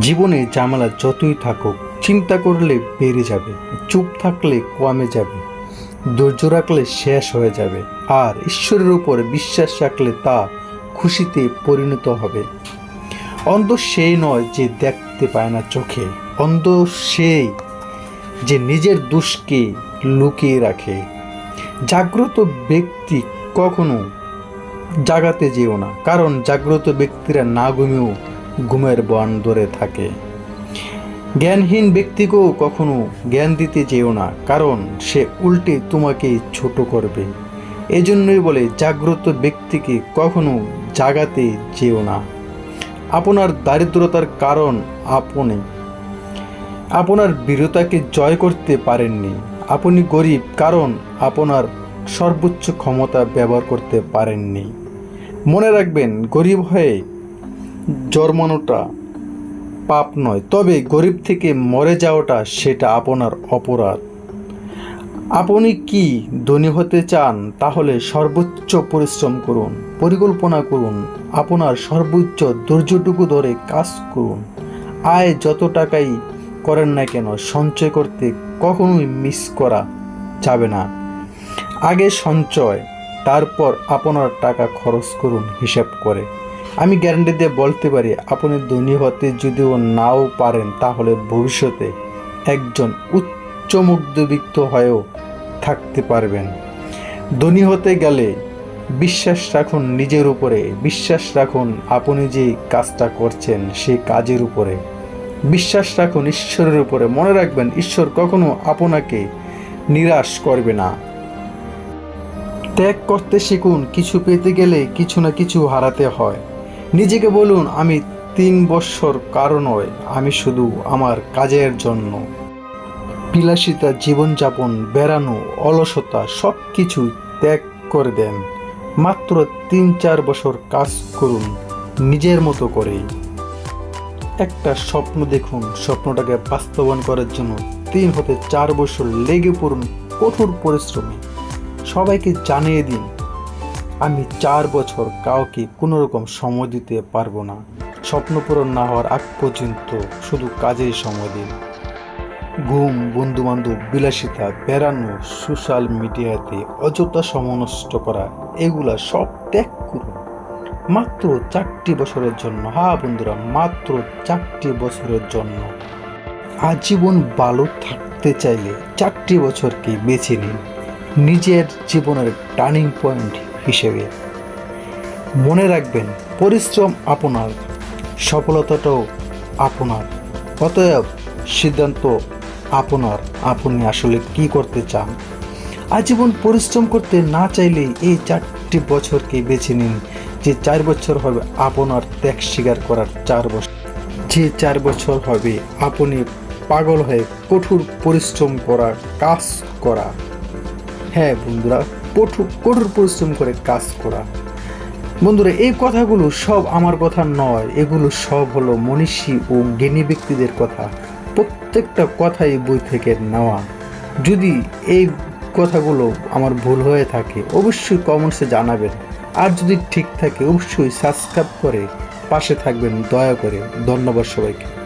জীবনে জামালা যতই থাকুক, চিন্তা করলে বেড়ে যাবে, চুপ থাকলে কমে যাবে, ধৈর্য রাখলে শেষ হয়ে যাবে, আর ঈশ্বরের উপর বিশ্বাস রাখলে তা খুশিতে পরিণত হবে। অন্ধ সেই নয় যে দেখতে পায় না চোখে, অন্ধ সেই যে নিজের দোষকে লুকিয়ে রাখে। জাগ্রত ব্যক্তি কখনো জাগাতে যেও না, কারণ জাগ্রত ব্যক্তিরা না ঘুমিয়েও ঘুমের বন ধরে থাকে। জ্ঞানহীন ব্যক্তিকেও কখনো জ্ঞান দিতে যেও না, কারণ সে উল্টে তোমাকে ছোট করবে। এজন্যই বলে জাগ্রত ব্যক্তিকে কখনো জাগাতে যেও না। আপনার দারিদ্রতার কারণ আপনি। আপনার বীরতাকে জয় করতে পারেননি। আপনি গরিব, কারণ আপনার সর্বোচ্চ ক্ষমতা ব্যবহার করতে পারেননি। মনে রাখবেন, গরিব হয়ে জন্মানোটা পাপ নয়। তবে গরিব থেকে মরে যাওয়াটা সেটা আপনার অপরাধ। আপনি কি ধনী হতে চান, তাহলে সর্বোচ্চ পরিশ্রম করুন, পরিকল্পনা করুন, আপনার সর্বোচ্চ ধৈর্যটুকু ধরে কাজ করুন। আয় যত টাকাই করেন না কেন, সঞ্চয় করতে কখনোই মিস করা যাবে না। আগে সঞ্চয়, তারপর আপনার টাকা খরচ করুন হিসাব করে। আমি গ্যারান্টি দিয়ে বলতে পারি, আপনি ধনী হতে যদিও নাও পারেন, তাহলে ভবিষ্যতে একজন উচ্চ মধ্যবিত্ত হয়েও থাকতে পারবেন। ধনী হতে গেলে বিশ্বাস রাখুন নিজের উপরে, বিশ্বাস রাখুন আপনি যে কাজটা করছেন সেই কাজের উপরে। বিশ্বাস রাখুন ঈশ্বরের উপরে, মনে রাখবেন ঈশ্বর কখনো আপনাকে নিরাশ করবে না। ত্যাগ করতে শিখুন, কিছু পেতে গেলে কিছু না কিছু হারাতে হয়। নিজেকে বলুন, আমি তিন বৎসর কারও নয়, আমি শুধু আমার কাজের জন্য। বিলাসিতা, জীবনযাপন, বেড়ানো, অলসতা সব কিছু ত্যাগ করে দেন। মাত্র তিন চার বছর কাজ করুন, নিজের মতো করেই। একটা স্বপ্ন দেখুন, স্বপ্নটাকে বাস্তবায়ন করার জন্য তিন হতে চার বছর লেগে পড়ুন কঠোর পরিশ্রমে। সবাইকে জানিয়ে দিন আমি চার বছর কাউকে কোনো রকম সময় দিতে পারব না। স্বপ্ন পূরণ না হওয়ার আগ পর্যন্ত শুধু কাজেই সময় দিন। ঘুম, বন্ধুবান্ধব, বিলাসিতা, বেড়ানো, সোশ্যাল মিডিয়াতে অযথা সময় নষ্ট করা, এগুলা সব ত্যাগ করুন। মাত্র চারটি বছরের জন্য। হা, বন্ধুরা, মাত্র চারটি বছরের জন্য। আজীবন ভালো থাকতে চাইলে চারটি বছরকে বেছে নিন। নিজের জীবনের টার্নিং পয়েন্ট হিসেবে। মনে রাখবেন, পরিশ্রম আপনার, সফলতাটাও আপনার। অতএব, সিদ্ধান্ত আপনার, আপনি আসলে কি করতে চান? আজীবন পরিশ্রম করতে না চাইলে এই চারটি বছরকে বেছে নিন, যে চার বছর হবে আপনার ত্যাগ স্বীকার করার চার বছর। যে চার বছর হবে আপনি পাগল হয়ে কঠোর পরিশ্রম করা কাজ করা। হ্যাঁ বন্ধুরা কঠোর কঠোর পরিশ্রম করে কাজ করা। বন্ধুরা, এই কথাগুলো সব আমার কথা নয়। এগুলো সব হলো মনীষী ও জ্ঞানী ব্যক্তিদের কথা। প্রত্যেকটা কথাই বই থেকে নেওয়া। যদি এই কথাগুলো আমার ভুল হয়ে থাকে, অবশ্যই কমেন্টসে জানাবেন। আর যদি ঠিক থাকে, অবশ্যই সাবস্ক্রাইব করে পাশে থাকবেন। দয়া করে। ধন্যবাদ সবাইকে।